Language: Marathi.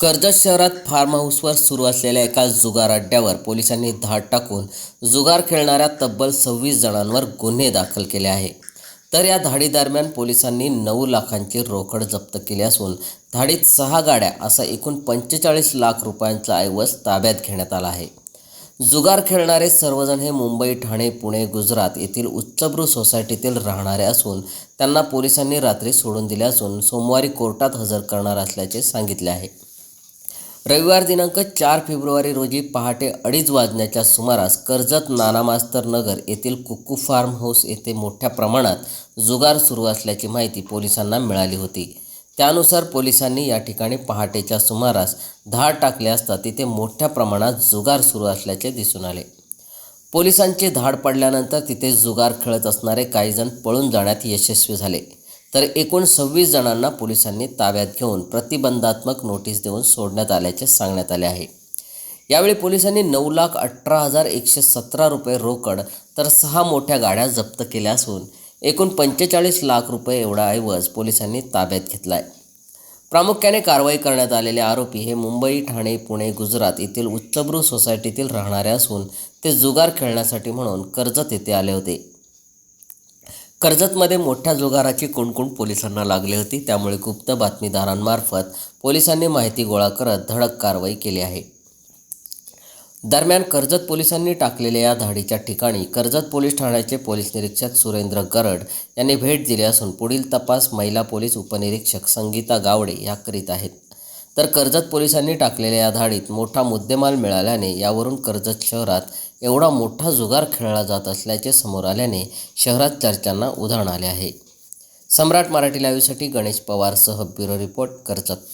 कर्जत शहरात फार्म हाऊसवर सुरू असलेल्या एका जुगार अड्ड्यावर पोलिसांनी धाड टाकून जुगार खेळणाऱ्या तब्बल सव्वीस जणांवर गुन्हे दाखल केले आहे. तर या धाडीदरम्यान पोलिसांनी नऊ लाखांची रोकड जप्त केली असून धाडीत सहा गाड्या असा एकूण पंचेचाळीस लाख रुपयांचा ऐवज ताब्यात घेण्यात आला आहे. जुगार खेळणारे सर्वजण हे मुंबई ठाणे पुणे गुजरात येथील उच्चभ्रू सोसायटीतील राहणारे असून त्यांना पोलिसांनी रात्री सोडून दिले असून सोमवारी कोर्टात हजर करणार असल्याचे सांगितले आहे. रविवार दिनांक चार फेब्रुवारी रोजी पहाटे अडीच वाजण्याच्या सुमारास कर्जत नाना मास्तर नगर येथील कुक्कू फार्म हाऊस येथे मोठ्या प्रमाणात जुगार सुरू असल्याची माहिती पोलिसांना मिळाली होती. त्यानुसार पोलिसांनी या ठिकाणी पहाटेच्या सुमारास धाड टाकले असता तिथे मोठ्या प्रमाणात जुगार सुरू असल्याचे दिसून आले. पोलिसांची धाड पडल्यानंतर तिथे जुगार खेळत असणारे काहीजण पळून जाण्यात यशस्वी झाले. तर एकूण सव्वीस जणांना पोलिसांनी ताब्यात घेऊन प्रतिबंधात्मक नोटीस देऊन सोडण्यात आल्याचे सांगण्यात आले आहे. यावेळी पोलिसांनी नऊ लाख अठरा हजार एकशे सतरा रुपये रोकड तर सहा मोठ्या गाड्या जप्त केल्या असून एकूण पंचेचाळीस लाख रुपये एवढा ऐवज पोलिसांनी ताब्यात घेतला आहे प्रामुख्याने कारवाई करण्यात आलेले आरोपी हे मुंबई ठाणे पुणे गुजरात येथील उच्चभ्रू सोसायटीतील राहणारे असून ते जुगार खेळण्यासाठी म्हणून कर्जत येथे आले होते. कर्जतमध्ये मोठ्या जुगाराची कुणकुण पोलिसांना लागली होती त्यामुळे गुप्त बातमीदारांमार्फत पोलिसांनी माहिती गोळा करत धडक कारवाई केली आहे. दरम्यान कर्जत पोलिसांनी टाकलेल्या या धाडीच्या ठिकाणी कर्जत पोलीस ठाण्याचे पोलीस निरीक्षक सुरेंद्र गरड यांनी भेट दिली असून पुढील तपास महिला पोलीस उपनिरीक्षक संगीता गावडे या करीत आहेत. तर कर्जत पोलिसांनी टाकलेल्या या धाडीत मोठा मुद्देमाल मिळाल्याने यावरून कर्जत शहरात एवढा मोठा जुगार खेळला जात असल्याचे समोर आल्याने शहरात चर्चांना उधाण आले आहे. सम्राट मराठी लाईव्हसाठी गणेश पवारसह ब्युरो रिपोर्ट कर्जत